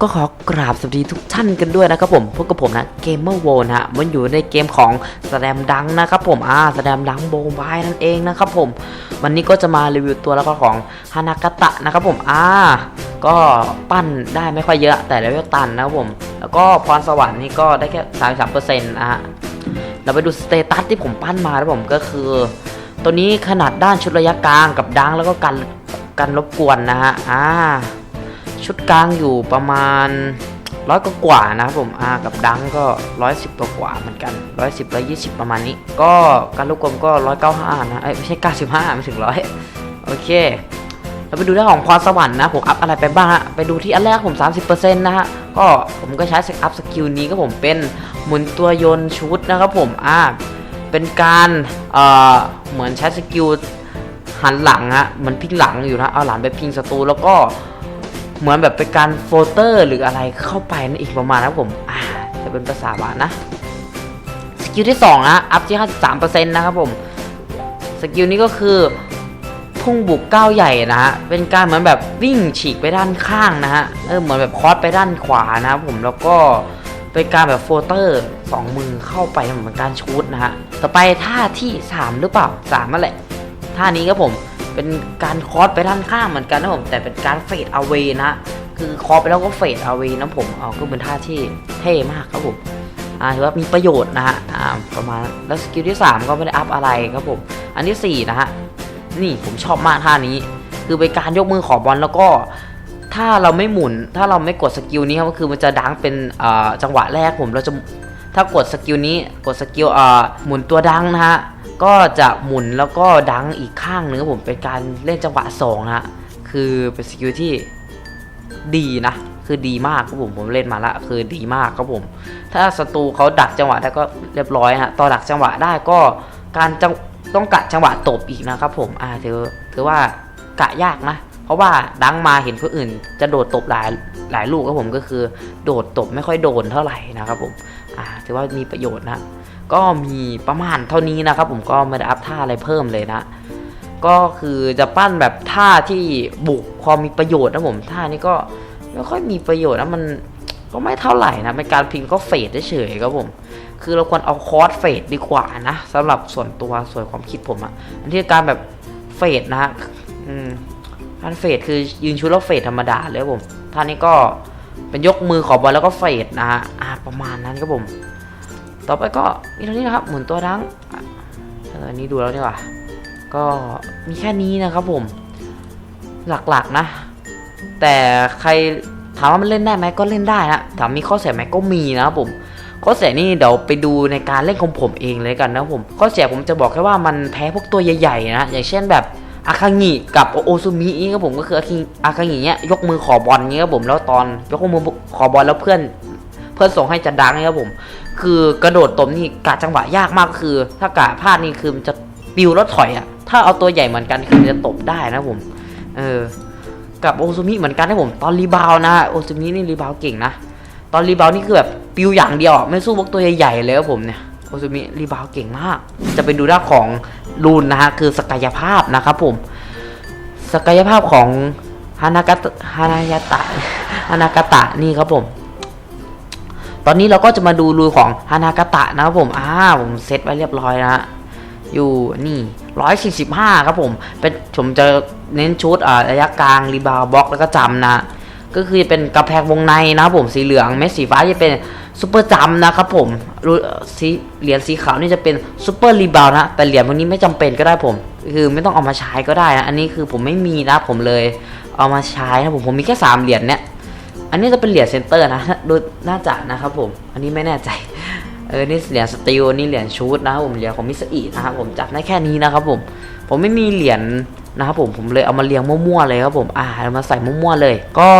ก็ขอกราบสวัสดีทุกท่านกันด้วยนะครับผมพบกับผมนะเกมเมอร์โวนะฮะมันอยู่ในเกมของแสดมดังนะครับผมอ่าแสดมดังโบบายนั่นเองนะครับผม วันนี้ก็จะมารีวิวตัวล้วก็ของฮานากาตะนะครับผมอ่าก็ปั้นได้ไม่ค่อยเยอะแต่เลเวลตันนะครับผม แล้วก็พรสวรรค์นี่ก็ได้แค่สามสามเปอร์เซ็นต์นะฮะเราไปดูสเตตัสที่ผมปั้นมาแล้วผมก็คือ ตัวนี้ขนาดด้านชุดระยะกลางกับดังแล้วก็กันกันรบกวนนะฮะอ่า ชุดกลางอยู่ประมาณร้อยกว่านะครับผมอากับดังก็ร้อยสิบกว่าเหมือนกันร้อยสิบร้อยยี่สิบประมาณนี้ ก็การลูกกลมก็ร้อยเก้าห้านะไม่ใช่เก้าสิบห้าไม่ถึงร้อยโอเคเราไปดูเรื่องของพรสวรรค์นะผมอัพอะไรไปบ้างฮะไปดูที่อันแรกผม 30%นะฮะก็ผมก็ใช้อัพสกิลนี้ก็ผมเป็นหมุนตัวโยนชุดนะครับผมอ่าเป็นการเอ่อเหมือนใช้สกิลหันหลังฮะเหมันพลิกหลังอยู่นะเอาหลังไปพิงศัตรูแล้วก็ เหมือนแบบเป็นการโฟลเตอร์หรืออะไรเข้าไปนั่นอีกประมาณนะผมอ่าจะเป็นภาษาบาลนะสกิลที่2นะอัพที่53%นะครับผมสกิลนี้ก็คือพุ่งบุกก้าวใหญ่นะฮะเป็นการเหมือนแบบวิ่งฉีกไปด้านข้างนะฮะเออเหมือนแบบคอสไปด้านขวานะครับผมแล้วก็เป็นการแบบโฟลเตอร์สองมือเข้าไปเหมือนการชูดนะฮะต่อไปท่าที่ 3 หรือเปล่า3นั่นแหละท่านี้ครับผม เป็นการคอสไปด้านข้างเหมือนกันนะผมแต่เป็นการเฟดเอาเวนะคือคอสไปแล้วก็เฟดเอาเวนะผมเอาก็เป็นท่าที่เท่มากครับผมอ่าถือว่ามีประโยชน์นะฮะอ่าประมาณแล้วสกิลที่ 3 ก็ไม่ได้อัพอะไรครับผมอันที่ 4 นะฮะนี่ผมชอบมากท่านี้ คือเป็นการยกมือขอบอลแล้วก็ถ้าเราไม่หมุน ถ้าเราไม่กดสกิลนี้ครับก็คือมันจะดังเป็นอ่อจังหวะแรกผมเราจะถ้ากดสกิลนี้กดสกิลอ่อหมุนตัวดังนะฮะ ก็จะหมุนแล้วก็ดังอีกข้างหนึ่งครับผมเป็นการเล่นจังหวะสองนะคือเป็นสกิลที่ดีนะ คือดีมากครับผมผมเล่นมาละคือดีมากครับผม ถ้าศัตรูเขาดักจังหวะได้ก็เรียบร้อยฮะตอดักจังหวะได้ก็การจังต้องกะจังหวะตบอีกนะครับผมอ่าถือถือว่ากะยากนะ เพราะว่าดังมาเห็นคนอื่น จะโดดตบหลายหลายลูกครับผมก็คือ โดดตบไม่ค่อยโดนเท่าไหร่นะครับผมอ่าถือว่ามีประโยชน์นะ ก็มีประมาณเท่านี้นะครับผมก็ไม่ได้อัพท่าอะไรเพิ่มเลยนะก็คือจะปั้นแบบท่าที่บุกพอมีประโยชน์นะผมท่านี้ก็ไม่ค่อยมีประโยชน์นะมันก็ไม่เท่าไหร่นะเป็นการพิงก็เฟดเฉยๆครับผม คือเราควรเอาคอร์สเฟดดีกว่านะสำหรับส่วนตัวส่วนความคิดผมอะอันที่การแบบเฟดนะฮะอืมการเฟดคือยืนชุดแล้วเฟดธรรมดาเลยครับผมท่านี้ก็เป็นยกมือขอบอลแล้วก็เฟดนะฮะประมาณนั้นครับผม ต่อไปก็มีเท่านี้นะครับ หมุนตัวดังอะอันนี้ดูแล้วดีกว่า ก็มีแค่นี้นะครับผม หลักๆนะ แต่ใครถามว่ามันเล่นได้ไหมก็เล่นได้นะ ถามมีข้อเสียไหมก็มีนะครับผม ข้อเสียนี่เดี๋ยวไปดูในการเล่นของผมเองเลยกันนะผม ข้อเสียผมจะบอกแค่ว่ามันแพ้พวกตัวใหญ่ๆนะ อย่างเช่นแบบอาคางิกับโอซูมินี่ครับผมก็คืออาคาอาคางิเนี้ยยกมือขอบอลเงี้ยครับผมแล้วตอนยกมือขอบอลแล้วเพื่อน เพื่อส่งให้จะดังนี่ยครับผม คือกระโดดตบนี่กะจังหวะยากมากคือ ถ้ากะพลาดนี่คือมันจะปิวแล้วถอยอะถ้าเอาตัวใหญ่เหมือนกันคือจะตบได้นะผม เออ กับโอซูมิเหมือนกันนะผม ตอนรีบาวนะโอซูมินี่รีบาวเก่งนะ ตอนรีบาวนี่คือแบบปิวอย่างเดียวไม่สู้พวกตัวใหญ่ๆเลยครับผมเนี่ยโอซูมิรีบาวเก่งมาก จะไปดูด้าของรูนนะฮะคือศักยภาพนะครับผม ศักยภาพของฮานากะฮานายตะฮานากาตะนี่ครับผม ตอนนี้เราก็จะมาดูรูของฮานากาตะนะครับผมอ่าผมเซตไว้เรียบร้อยนะอยู่นี่ร้อยสี่สิบห้าครับผมเป็นผมจะเน้นชุดอ่าระยะกลางรีบาวบล็อกแล้วก็จำนะ ก็คือเป็นกระแพงวงในนะครับผมสีเหลืองเม็ดสีฟ้าจะเป็นซูเปอร์จัมป์นะครับผมรูสีเหรียญสีขาวนี่จะเป็นซูเปอร์รีบาวนะ แต่เหรียญพวกนี้ไม่จำเป็นก็ได้ผม คือไม่ต้องเอามาใช้ก็ได้นะ อันนี้คือผมไม่มีนะผมเลยเอามาใช้นะผมผมมีแค่สามเหรียญเนี่ย อันนี้จะเป็นเหรียญเซนเตอร์นะดยน่าจะนะครับผม อันนี้ไม่แน่ใจ เออ นี่เหรียญสติลนี่เหรียญชูดนะครับผม เหรียญของมิสอีนะครับผมจับได้แค่นี้นะครับผม ผมไม่มีเหรียญนะครับผม ผมเลยเอามาเรียงมั่วๆเลยครับผม อ่าเอามาใส่มั่วๆเลย ก็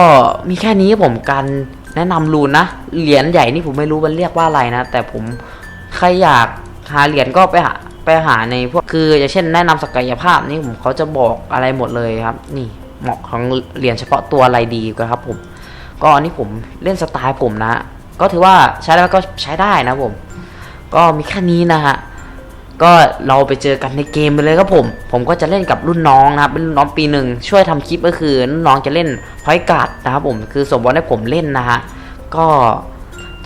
มีแค่นี้ครับผมการแนะนำรูนนะ เหรียญใหญ่นี่ผมไม่รู้มันเรียกว่าอะไรนะ แต่ผมใครอยากหาเหรียญก็ไปหาไปหาในพวกคืออย่างเช่นแนะนำศักยภาพนี่ผมเขาจะบอกอะไรหมดเลยครับ นี่เหมาะของเหรียญเฉพาะตัวอะไรดีครับผม ก็อันนี้ผมเล่นสไตล์ผมนะ ก็ถือว่าใช้แล้วก็ใช้ได้นะผม ก็มีแค่นี้นะฮะ ก็เราไปเจอกันในเกมไปเลยครับผม ผมก็จะเล่นกับรุ่นน้องนะครับเป็นรุ่นน้องปีหนึ่งช่วยทำคลิปก็คือรุ่นน้องจะเล่นพอยการ์ดนะครับผมคือสมบัติให้ผมเล่นนะฮะ ก็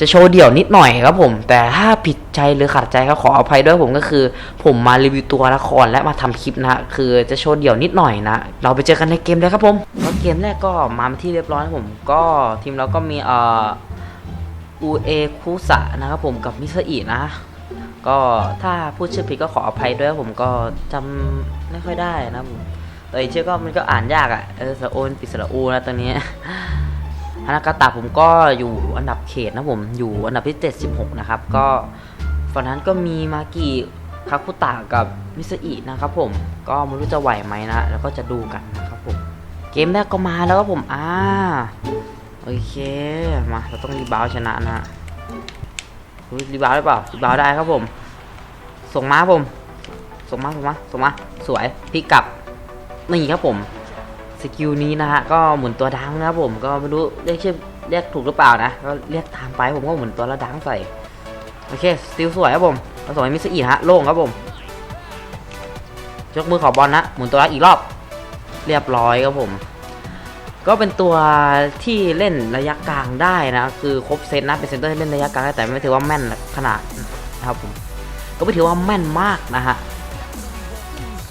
จะโชว์เดี่ยวนิดหน่อยครับผม แต่ถ้าผิดใจหรือขัดใจก็ขออภัยด้วยผมก็คือ ผมมารีวิวตัวละครและมาทำคลิปนะคือจะโชว์เดี่ยวนิดหน่อยนะ เราไปเจอกันในเกมเลยครับผมแล้วเกมแรกก็มาที่เรียบร้อยครับผมก็ทีมเราก็มีเอ่ออูเอคุสะนะครับผมกับมิสอินะ ก็ถ้าพูดชื่อผิดก็ขออภัยด้วยผมก็จำไม่ค่อยได้นะผมแต่อีกชื่อก็มันก็อ่านยากอะ่ะเออสระโอนปิดสระอูนะตอนนี้ ฮานากาตะผมก็อยู่อันดับเขตนะผมอยู่อันดับที่ 76 นะครับ ก็ฝั่งนั้นก็มีมากิคาคุตะกับมิสอินะครับผมก็ไม่รู้จะไหวไหมนะแล้วก็จะดูกันนะครับผมเกมแรกก็มาแล้วครับผมอ่าโอเคมาเราต้องรีบาวชนะนะฮะรีบาวได้เปล่ารีบาวได้ครับผม ส่งมาผม ส่งมาส่งมาส่งมาสวยพลิกกลับนี่ครับผม สกิลนี้นะฮะก็หมุนตัวดังนะครับผมก็ไม่รู้เรียกชื่อเรียกถูกหรือเปล่านะก็เรียกตามไปผมก็หมุนตัวแล้วดังใส่โอเคสติลสวยครับผมเราส่งให้มิสอีฮะโล่งครับผมยกมือขอบอลนะหมุนตัวรักอีกรอบ เรียบร้อยครับผม ก็เป็นตัวที่เล่นระยะกลางได้นะคือครบเซตนะเป็นเซนเตอร์ที่เล่นระยะกลางได้แต่ไม่ถือว่าแม่นขนาดนะครับผมก็ไม่ถือว่าแม่นมากนะฮะ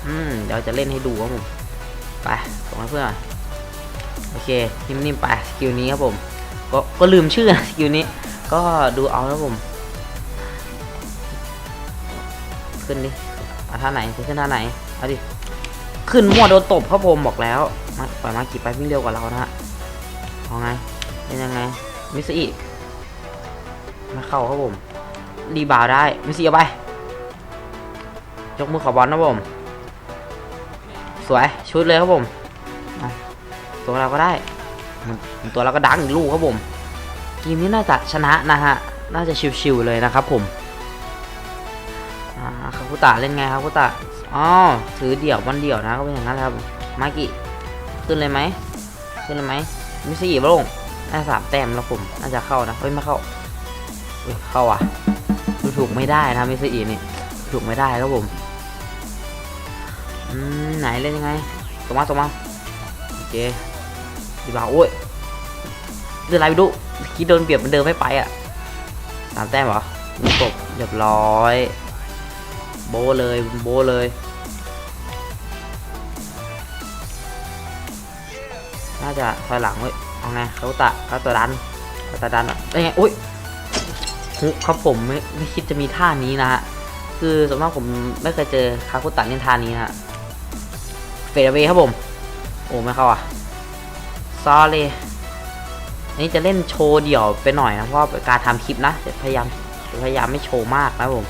อืมเดี๋ยวจะเล่นให้ดูครับผมไป ส่งให้เพื่อนโอเคนิ่มๆไปสกิลนี้ครับผม ก็ก็ลืมชื่อสกิลนี้ ก็ดูเอาครับผม ขึ้นดิเอาท่าไหนจะขึ้นท่าไหนเอาดิขึ้นมั่วโดนตบครับผมบอกแล้วมาปล่อยมากี่ไปวิ่งเร็วกว่าเรานะฮะเอาไงเป็นยังไงมิสอีมาเข้าครับผมรีบาวได้มิสอีเอาไปยกมือขอบอลนะผมสวยชุดเลยครับผม ตัวเราก็ได้ตัวเราก็ดังอีกลูกครับผมเกมนี้น่าจะชนะนะฮะ น่าจะชิวๆเลยนะครับผมอ่าคาคุตะเล่นไงครับคุตะอ๋อถือเดี่ยววันเดี่ยวนะก็เป็นอย่างนั้นและครับมากิขึ้นเลยไหมขึ้นเลยไหมมิสยี่ลงน่าสามแต้มแล้วผมน่าจะเข้านะเฮ้ยไม่เข้าเฮ้ยเข้าอะดูถูกไม่ได้นะมิสยี่นี่ถูกไม่ได้ครับผมอืมไหนเล่นยังไงส่งมาส่งมา เคดีบาโอ้ยเดินอะไรไปดูคิดโดนเปรียบมันเดินไม่ไปอะสามแต้มเหรอจบเรียบร้อย โบเลยโบเลยน่าจะถอยหลังเว้ยเอาไงเขาตะเขาตัวดันเขาตะดันอะได้ไงอุ้ยฮุกครับผมไม่ไม่คิดจะมีท่านี้นะฮะคือส่วนมากผมไม่เคยเจอคาคุตะเล่นท่านี้นะฮะเฟดเวครับผม โอ้ไม่เข้าอะซอเลยอันนี้จะเล่นโชว์เดี่ยวไปหน่อยนะเพราะการทำคลิปนะจะพยายามพยายามไม่โชว์มากนะผม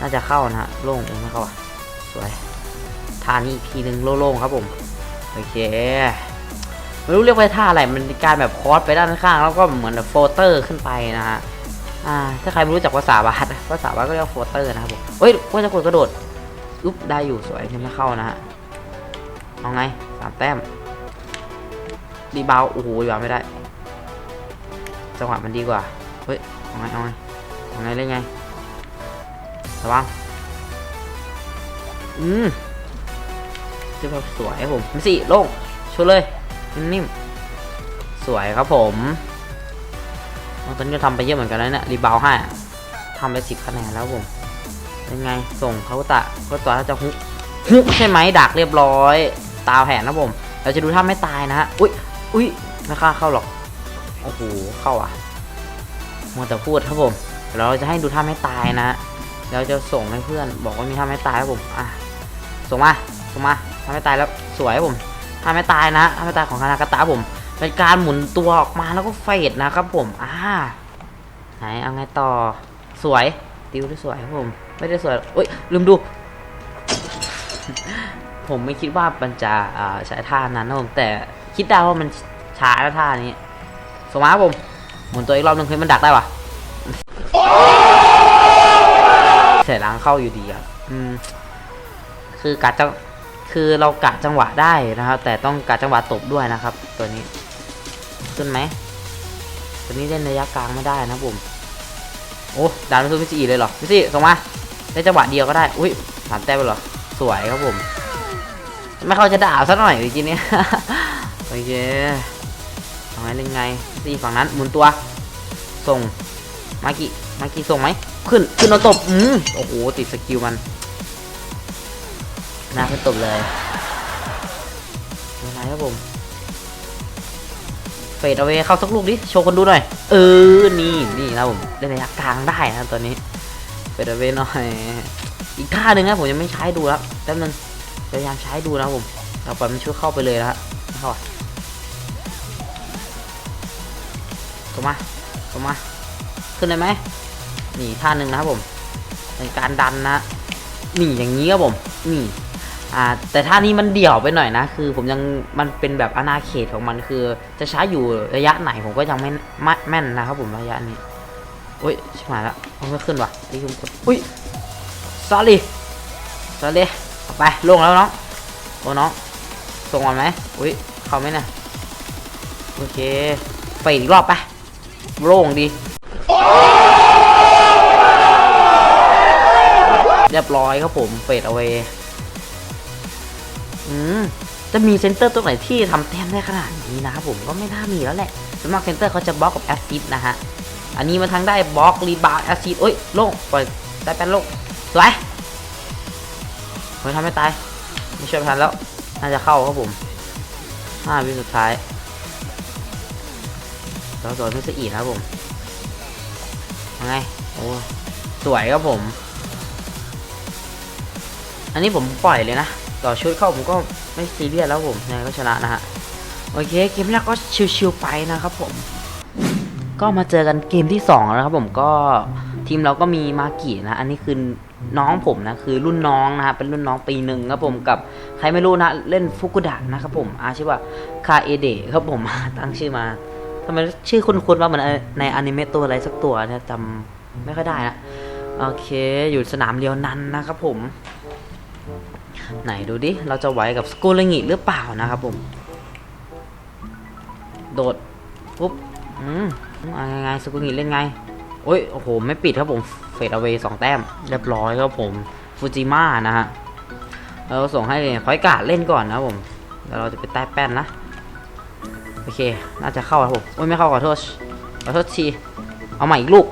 น่าจะเข้านะฮะโล่งโอ้ไม่เข้าอะสวยท่านี้อีกทีหนึ่งโล่งๆครับผมโอเคไม่รู้เรียกว่าท่าอะไรมันการแบบคอสไปด้านข้าง แล้วก็เหมือนแบบโฟลเตอร์ขึ้นไปนะฮะอ่าถ้าใครไม่รู้จักภาษาบาสภาษาบาสก็เรียกโฟลเตอร์นะครับผมเฮ้ยว่าจะกดกระโดดอุ๊บได้อยู่สวยยังไม่เข้านะฮะ เอาไงสามแต้มรีบาโอ้โหรีบาไม่ได้ จังหวะมันดีกว่า เฮ้ยเอาไงเอาไงเอาไงเล่นไงระวังอืมจะแบบสวยครับผมมิสิโล่งช่วยเลย นิ่มๆสวยครับผมตอนนี้ทำไปเยอะเหมือนกันแล้วเนี่ยรีบาวให้ทำไปสิบคะแนนแล้วผมเป็นไงส่งเขาตะก็ตัวถ้าจะฮุกฮุกใช่ไหมดักเรียบร้อย ตาแผนนะผม เราจะดูถ้าไม่ตายนะฮะ อุ้ยอุ้ยไม่ค่าเข้าหรอก โอ้โห เข้าอะมัวแต่พูดครับผม เราจะให้ดูท่าไม่ตายนะเราจะส่งให้เพื่อน บอกว่ามีท่าไม่ตายครับผม อะ ส่งมา ส่งมาท่าไม่ตายแล้ว สวยครับผมท่าไม่ตายนะท่าไม่ตายของคานาคาตะผม เป็นการหมุนตัวออกมาแล้วก็เฟดนะครับผม อ่า ไหนเอาไงต่อ สวย ติวได้สวยครับผม ไม่ได้สวยเอ้ย ลืมดู ผมไม่คิดว่ามันจะใช้ท่านั้นนะผมแต่คิดได้ว่ามันช้าแล้วท่านี้ส่งมารับผมหมุนตัวอีกรอบนึงเฮ้ยมันดักได้ปะเสียล้างเข้าอยู่ดีอะอืมคือกะจังคือเรากะจังหวะได้นะครับ แต่ต้องกะจังหวะตบด้วยนะครับ ตัวนี้ขึ้นไหมตัวนี้เล่นระยะกลางไม่ได้นะผมโอ้ดานไม่สู้มิจิเลยเหรอมิจิส่งมาได้จังหวะเดียวก็ได้อุ้ยสามแต้มไปเหรอสวยครับผม ไม่เข้าจะด่าซะหน่อยเมื่อกี้เนี้โอเคเอาไงเล่นไงตีฝั่งนั้นหมุนตัว ส่ง มากิมากิส่งไหม ขึ้น ขึ้นเอาตบ อืมโอ้โห ติดสกิลมันน่าขึ้นตบเลยยังไงครับผม เฟดเอาไว้เข้าสักลูกดิ โชว์คนดูหน่อย เออ นี่ นี่นะผม เล่นระยะกลางได้นะตอนนี้ เฟดเอาไว้หน่อย อีกท่าหนึ่งนะผมยังไม่ใช้ดูแล้วแป๊บนึง พยายามใช้ดูนะผมเราปล่อยมันช่วยเข้าไปเลยนะฮะเข้าอะเข้ามาเข้ามา ขึ้นได้ไหมนี่ท่าหนึ่งนะครับผมเป็นการดันนะนี่อย่างนี้ครับผมนี่อ่าแต่ท่านี้มันเดี่ยวไปหน่อยนะ คือผมยังมันเป็นแบบอนาเขตของมันคือ จะใช้อยู่ระยะไหนผมก็ยังไม่ไม่แม่นนะครับผมระยะนี้อุ้ยชิบหายละมันไม่ขึ้นว่ะนี่คือกดอุ้ย sorry sorry เอา ไปลงแล้วน้องโอ้น้องส่งมาไหมอุ้ยเข้าไหมเนี่ยโอเค ไปอีกรอบไปโล่งดี เรียบร้อยครับผมเฟดเอาไว้อืมจะมีเซนเตอร์ตัวไหนที่ทำแต้มได้ขนาดนี้นะครับผมก็ไม่น่ามีแล้วแหละสวนมัครเซนเตอร์เขาจะบล็อกกับแอสซิดนะฮะ อันนี้มันทั้งได้บล็อกรีบาวแอสซิดโอ้ยโล่งปล่อยได้แป้นโล่งสวย เฮ้ยทำไม่ตายไม่ช่วยทันแล้ว น่าจะเข้าครับผมห้าวิสุดท้ายเราสวนมิสอีนะครับผมยังไงโอ้สวยครับผม อันนี้ผมปล่อยเลยนะ ต่อชุดเข้าผมก็ไม่ซีเรียสแล้วผมยังไงก็ชนะนะฮะ โอเค เกมแรกก็ชิวๆไปนะครับผม ก็มาเจอกันเกมที่2แล้วครับผมก็ทีมเราก็มีมากินะ อันนี้คือ น้องผมนะคือรุ่นน้องนะฮะเป็นรุ่นน้องปีหนึ่งครับผมกับใครไม่รู้นะเล่นฟุกุดะนะครับผมอาชื่อว่าคาเอเดะครับผมตั้งชื่อมาทำไมชื่อคุ้นๆว่าเหมือนในอนิเมะตัวอะไรสักตัวเนี่ยจำไม่ค่อยได้นะโอเคอยู่สนามเรียวนันนะครับผม ไหนดูดิ เราจะไหวกับสกูลงิหรือเปล่านะครับผม โดดปุ๊บอืมอะไงไงสกุลงิเล่นไงโอ้ยโอ้โหไม่ปิดครับผม เฟดเอาไว้สองแต้ม เรียบร้อยครับผมฟูจิมานะฮะเราส่งให้พอยกาดเล่นก่อนนะผมแล้วเราจะไปใต้แป้นนะ โอเค น่าจะเข้าครับผมโอ้ยไม่เข้าขอโทษขอโทษที เอาใหม่อีกลูก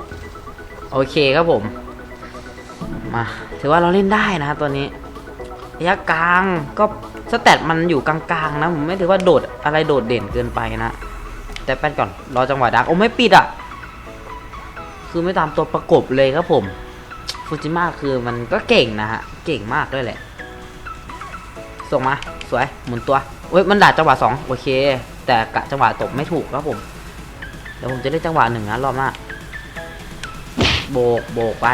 โอเคครับผม มา ถือว่าเราเล่นได้นะตัวนี้ระยะกลางก็สแตทมันอยู่กลางๆนะผมไม่ถือว่าโดดอะไรโดดเด่นเกินไปนะ แต่แป้นก่อนรอจังหวะดักโอ้ไม่ปิดอะ คือไม่ตามตัวประกบเลยครับผมฟูจิมะคือมันก็เก่งนะฮะ เก่งมากด้วยแหละ ส่งมา สวย หมุนตัวเว้ย มันด่าจังหวะสองโอเค แต่กะจังหวะตบไม่ถูกครับผม เดี๋ยวผมจะได้จังหวะหนึ่งนะรอบหน้า โบก โบกไป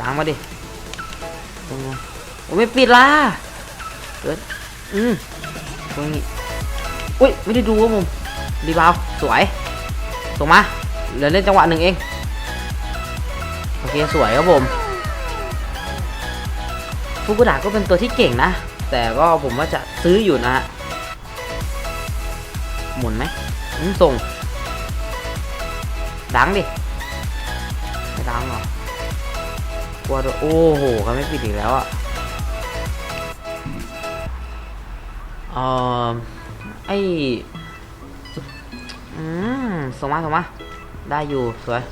ตามมาดิตรงนู้นโอ้ไม่ปิดล่ะเกิดอืมตรงนี้ อุ้ย ไม่ได้ดูครับผม รีบาว สวย ส่งมา เหลือเล่นจังหวะหนึ่งเอง โอเค สวยครับผมฟุกุดะก็เป็นตัวที่เก่งนะ แต่ก็ผมว่าจะซื้ออยู่นะฮะ หมุนไหมส่ง ดังดิ ไม่ดังหรอกลัวโดนโอ้โหเขาไม่ปิดอีกแล้วอะเออไออืมส่งมาส่งมา ได้อยู่สวย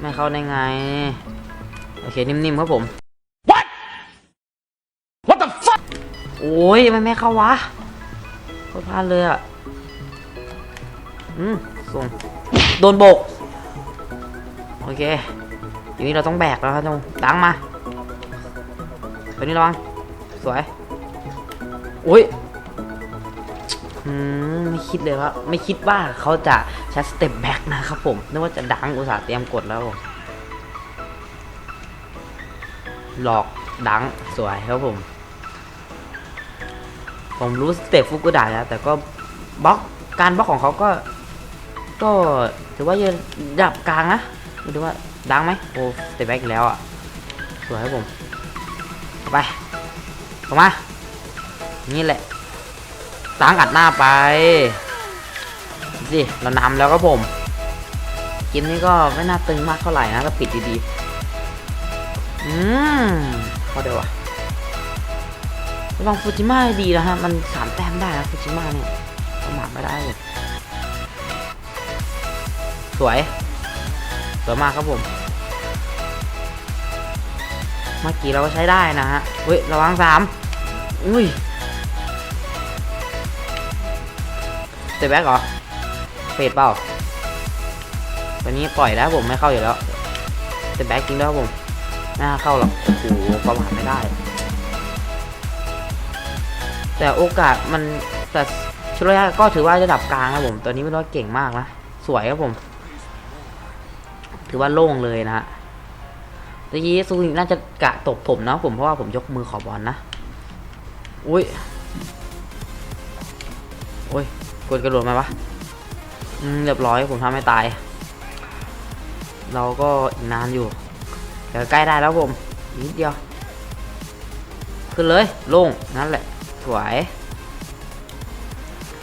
ไม่เข้าได้ไง โอเค นิ่มๆครับผม What the fuck โอ้ยมันไม่เข้าวะโคตรพลาดเลยอะ อืมส่งโดนโบก โอเคอย่างนี้เราต้องแบกแล้วครับทุกคนดังมาตัวนี้ระวังสวย อุ้ย อืมไม่คิดเลยว่าไม่คิดว่าเขาจะใช้สเต็ปแบ็กนะครับผมนึกว่าจะดังอุตส่าห์เตรียมกดแล้วหลอกดังสวยครับผม ผมรู้สเต็ปฟุกุดะแล้วแต่ก็บล็อกการบล็อกของเขาก็ ก็ถือว่ายังระดับกลางนะดูว่าดังไหมโอ้สเต็ปแบ็กแล้วอะสวยครับผมไปออกมานี่แหละ ล้างอัดหน้าไปสิเรานำแล้วครับผมเกมนี้ก็ไม่น่าตึงมากเท่าไหร่นะถ้าปิดดีๆอืมพอเดี๋ยววะระวังฟูจิมะดีนะฮะ มันสามแต้มได้นะฟูจิมะเนี่ยประมาทไม่ได้เลย สวย สวยมากครับผม เมื่อกี้เราก็ใช้ได้นะฮะเฮ้ย ระวังสามอุ้ย เตะแบ็กเหรอเฟดเปล่าตอนนี้ปล่อยแล้วผมไม่เข้าอยู่แล้วเตะแบ็กจริงแล้วผมไม่น่าเข้าหรอกโอ้โหประมาทไม่ได้ แต่โอกาสมันแต่ชุดระยะก็ถือว่าระดับกลางครับผมตอนนี้ไม่รู้ว่าเก่งมากนะสวยครับผม ถือว่าโล่งเลยนะฮะเมื่อกี้ซูนิน่าจะกะตบผมนะผมเพราะว่าผมยกมือขอบอลนะอุ้ย กดกระโดดมาวะอืมเรียบร้อยผมทำให้ตาย เราก็อีกนานอยู่เดี๋ยวใกล้ได้แล้วผมนิดเดียว ขึ้นเลยโล่งนั่นแหละ สวย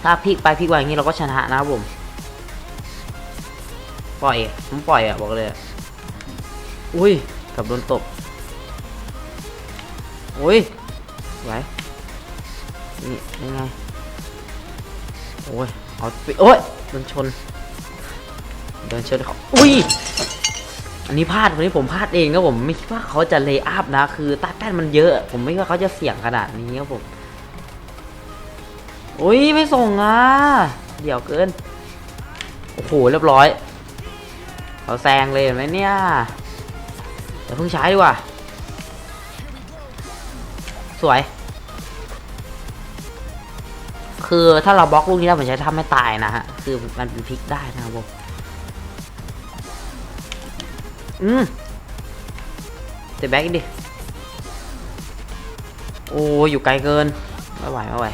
ถ้าพลิกไปพลิกมาอย่างนี้เราก็ชนะนะผมปล่อยผมปล่อยอะบอกเลยอุ้ยกับโดนตบอุ้ยสวยนี่ยังไง โอ้ยเอาไปโอ้ยโดนชนโดนชนเขาอุ้ยอันนี้พลาดวันนี้ผมพลาดเองครับผมไม่คิดว่าเขาจะเลย์อัพนะ คือตาแป้นมันเยอะ ผมไม่คิดว่าเขาจะเสี่ยงขนาดนี้ครับผมอุ้ยไม่ส่งอะเดี๋ยวเกินโอ้โหเรียบร้อยเขาแซงเลยเห็นไหมเนี่ยเดี๋ยวเพิ่งใช้ดีกว่า สวย คือถ้าเราบล็อกลูกนี้ได้ผมใช้ทำไม่ตายนะฮะ คือมันเป็นพลิกได้นะครับผมอืมเตะแบ็กดิ โอ้อยู่ไกลเกิน ไม่ไหวไม่ไหว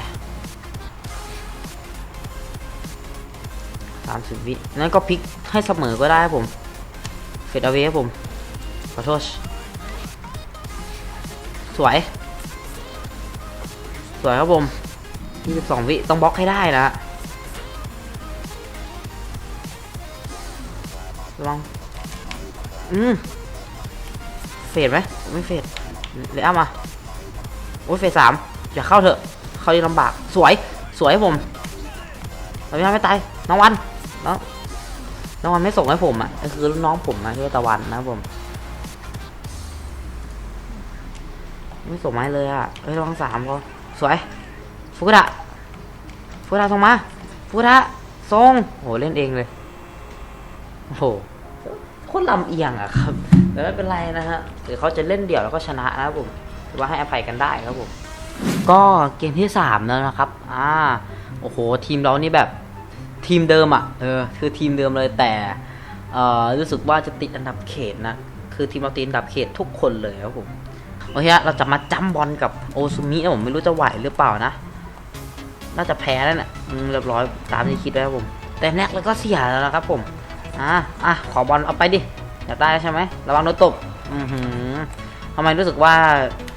สามสิบวินั้นก็พลิกให้เสมอก็ได้ครับผม เฟดเอาไว้ครับผม ขอโทษ สวย สวยครับผม 22 วิต้องบล็อกให้ได้นะระวังอืม เฟดไหม ไม่เฟดเลยอ้ามา โอ้ยเฟสสามอย่าเข้าเถอะ เข้ายังลำบาก สวย สวยให้ผมเราไม่ทำไม่ตาย น้องวัน น้อง น้องวันไม่ส่งให้ผมอะ คือรุ่นน้องผมนะชื่อตะวันนะผม ไม่ส่งมาให้เลยอะ เฮ้ยระวังสามพอสวย ฟุกดะฟุกดะส่งมาฟุกดะส่งโหเล่นเองเลยโอ้โหโคตรลำเอียงอะครับแต่ไม่เป็นไรนะฮะหรือเขาจะเล่นเดี่ยวแล้วก็ชนะนะครับผมถือว่าให้อภัยกันได้ครับผมก็เกมที่สามแล้วนะครับอ่าโอ้โหทีมเรานี่แบบทีมเดิมอะ่ะเออคือทีมเดิมเลยแต่เอ่อรู้สึกว่าจะติดอันดับเขตนะคือทีมเราติดอันดับเขตทุกคนเลยครับผมโอเคฮะเราจะมาจ้ำบอลกับโอซุมินะผมไม่รู้จะไหวหรือเปล่านะ น่าจะแพ้แล้วนี่ยอืมเรียบร้อยตามที่คิดไว้ครับผม แต่แน็กแล้วก็เสียแล้วนะครับผม อะอะขอบอลเอาไปดิ อยากได้ใช่ไหมระวังโดนตบ อือหือทำไมรู้สึกว่า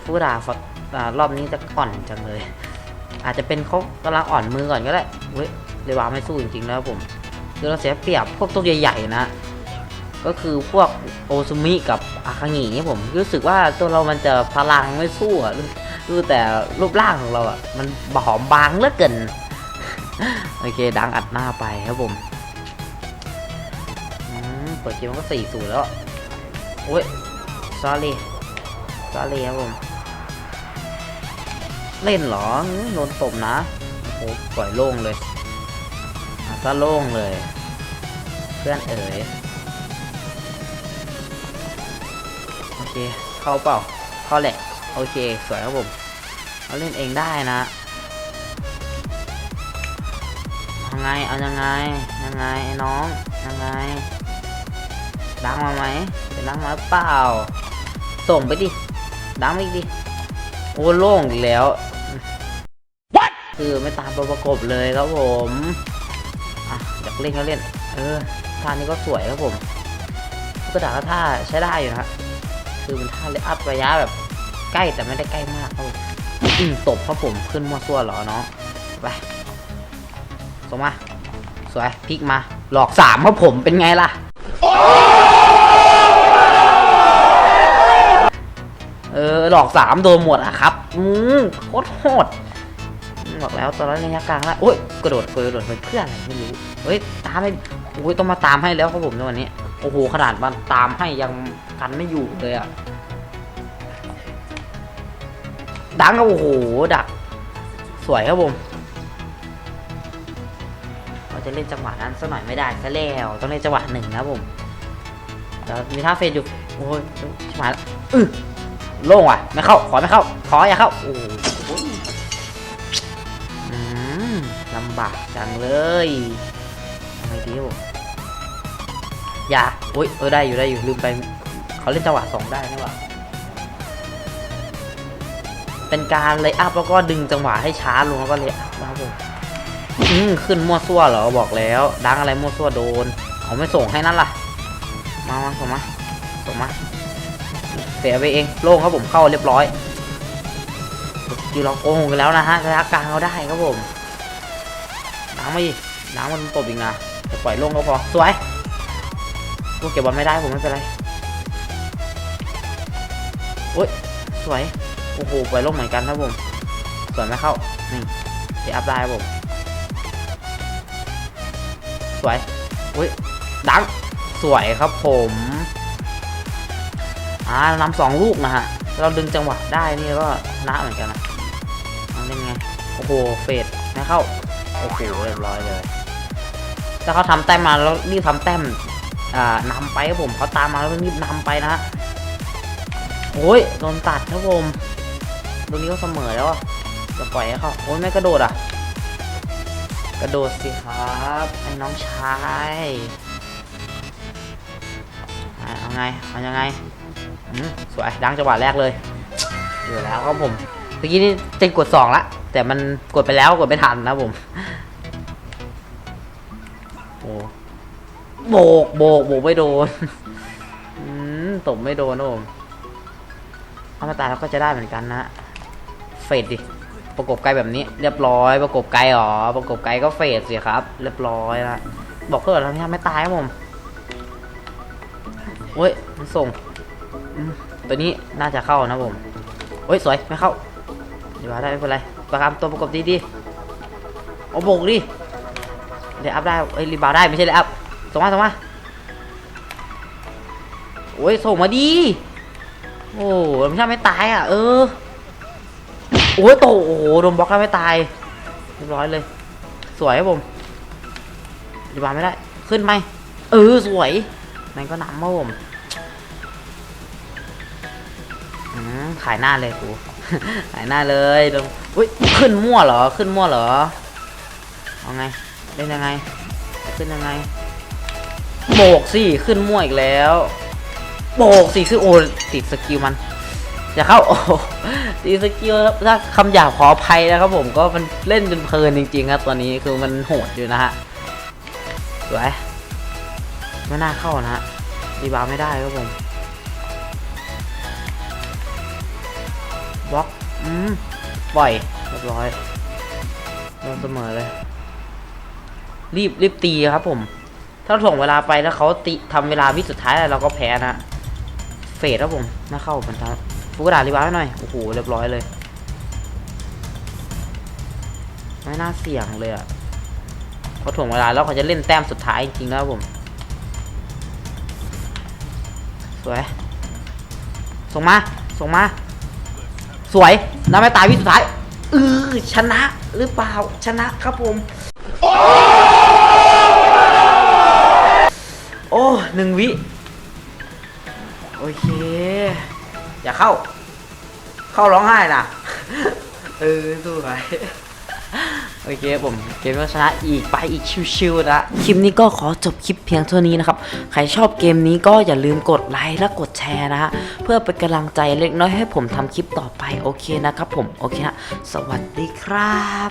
ฟูดาฟอดอ่ารอบนี้จะอ่อนจังเลย อาจจะเป็นเขากำลังอ่อนมือก่อนก็ได้เว้ยเรวาไม่สู้จริงๆแล้วผมคือเราเสียเปรียบพวกตัวใหญ่ๆนะก็คือพวกโอซุมิกับอาคางิเนี่ยผมรู้สึกว่าตัวเรามันจะพลังไม่สู้อะ รู้รู้แต่รูปร่างของเราอะ มันบอมบางเหลือเกิน โอเค ดังอัดหน้าไปครับผมอืมเปิดเกมมันก็สี่ศูแล้ว โอ้ย sorry sorry ครับผม เล่นเหรอโดนตบนะ โอ้ปล่อยโล่งเลยอะซะโล่งเลย เพื่อนเอ๋ย โอเค เข้าเปล่า เข้าแหละ โอเค สวยครับผมเราเล่นเองได้นะยังไง เอายังไง ยังไงไอ้น้อง ยังไงดังมาไหมเป็นดังมาหรือเปล่า ส่งไปดิ ดังไปอีกดิ โอ้โล่งอีกแล้วคือไม่ตามตัวประกบเลยครับผมอะอยากเล่นก็เล่น เออท่านี้ก็สวยครับผมก็ด่าก็ท่าใช้ได้อยู่นะฮะคือมันท่าเลอัพระยะแบบ ใกล้แต่ไม่ได้ใกล้มากครับผมอืมตบครับผมขึ้นมั่วซั่วเหรอเนาะไปส่งมา สวยพลิกมา หลอกสามครับผมเป็นไงล่ะ เออ หลอกสามโดนหมดอะครับ อืมโคตรโหดบอกแล้วตอนนั้นระยะกลางแล้วโอ้ยกระโดดกระโดดไปเพื่ออะไรไม่รู้เฮ้ยตามให้โอ้ยต้องมาตามให้แล้วครับผมในวันนี้ โอ้โหขนาดมันตามให้ยังกันไม่อยู่เลยอะ ดังครับโอ้โหดัก สวยครับผมเราจะเล่นจังหวะนั้นสักหน่อยไม่ได้ซะแล้วต้องเล่นจังหวะหนึ่งนะครับผมเดี๋ยวมีท่าเฟดอยู่โอ้ยชิบหายแล้วอื้อโล่งว่ะไม่เข้าขอไม่เข้าขออย่าเข้าโอ้โหลำบากจังเลยทำไงดีผมอย่าอุ้ยเออได้อยู่ได้อยู่ลืมไปเขาเล่นจังหวะสองได้นี่หว่า เป็นการเลยอัพแล้วก็ดึงจังหวะให้ช้าลงแล้วก็เลยอัพนะครับผมอืมขึ้นมั่วซั่วเหรอบอกแล้ว ดังอะไรมั่วซั่วโดนเอาไม่ส่งให้นั่นล่ะ มามาส่งมาส่งมาเสียไปเองโล่งครับผมเข้าเรียบร้อยอยู่เราโกงกันแล้วนะฮะระยะกลางเราได้ครับผมน้ำมาดิน้ำมันตบอีกนะแต่ปล่อยโล่งก็พอสวยกูเก็บบอลไม่ได้ผมไม่เป็นไรโอ้ยสวย โอ้โหปลงเหมือนกันครับผมสวยไหมเข้านี่เดี๋ยวอัพได้ครับผม สวยอุ้ยดังสวยครับผมอ่านำสองลูกนะฮะ เราดึงจังหวะได้นี่ก็ชนะเหมือนกันนะเอาเล่ไง โอ้โห เฟดไม่เข้า โอ้โห เรียบร้อยเลย ถ้าเขาทำแต้มมาแล้วรีบทำแต้มอ่านำไปครับผมเขาตามมาแล้วรีบนำไปนะฮะโอ้ยโดนตัดครับผม ตรงนี้ก็เสมอแล้วอะจะปล่อยให้เขาโอ้ยไม่กระโดดอะ กระโดดสิครับไอ้น้องชายอะเอาไงเอายังไงสวยดังจังหวะแรกเลยอยู่แล้วครับผมเมื่อกี้นี่เจนกดสองละแต่มันกดไปแล้วกดไม่ทันนะผมโอ้โบกโบกโบกไม่โดนอืมตบไม่โดนนะผมเอามาตายแล้วก็จะได้เหมือนกันนะ เฟดดิประกบไกลแบบนี้เรียบร้อย ประกบไกลหรอประกบไกลก็เฟดสิครับ เรียบร้อยละบอกเพื่อนเราเนี่ยไม่ตายครับผมโอ้ยมันส่งตัวนี้น่าจะเข้านะผมโอ้ยสวยไม่เข้าเดี๋ยวได้ไม่เป็นไรประคำตัวประกบดีดีๆโอ้โบกดิเดี๋ยวอัพได้เอ้ยรีบาวได้ไม่ใช่เลยอัพส่งมาส่งมาโอ้ยส่งมาดีโอ้เราไม่ใช่ไม่ตายอะเออ โอ้ยโตโอ้โหโดนบล็อกแล้วไม่ตายเรียบร้อยเลย สวยครับผมรีบาไม่ได้ ขึ้นไหมเออสวยนั่นก็นำครับผมขายหน้าเลยกูขายหน้าเลยโดนอุ้ยขึ้นมั่วเหรอ ขึ้นมั่วเหรอเอาไงเล่นยังไง ขึ้นยังไงโบกสิขึ้นมั่วอีกแล้วโบกสิคือโอ้ติดสกิลมัน อย่าเข้าโอ้ตีสกิลถ้าคำหยาบขออภัยนะครับผมก็มันเล่นจนเพลินจริง ๆ ครับ ตัวนี้คือมันโหดอยู่นะฮะสวยไม่น่าเข้านะฮะรีบาไม่ได้ครับผมบล็อกอืมปล่อยเรียบร้อยโดนเสมอเลย รีบรีบตีครับผม ถ้าถ่วงเวลาไปแล้วเขาตีทำเวลาวิสุดท้ายแล้วเราก็แพ้นะเฟดครับผมน่าเข้าเหมือนกัน ฟูกระดาษรีบาวให้หน่อย โอ้โห เรียบร้อยเลย ไม่น่าเสี่ยงเลยอะเขาถ่วงเวลาแล้วเขาจะเล่นแต้มสุดท้ายจริงๆนะครับผม สวย ส่งมา ส่งมา สวยน้ำไม่ตายวิสุดท้ายเออชนะหรือเปล่า ชนะครับผม โอ้หนึ่งวิ โอเค อย่าเข้า เข้าร้องไห้นะเออสู้ไปโอเคผมเกมชนะอีกไปอีกชิวๆนะคลิปนี้ก็ขอจบคลิปเพียงเท่านี้นะครับ ใครชอบเกมนี้ก็อย่าลืมกดไลค์และกดแชร์นะฮะเพื่อเป็นกำลังใจเล็กน้อยให้ผมทำคลิปต่อไปโอเคนะครับผมโอเคนะสวัสดีครับ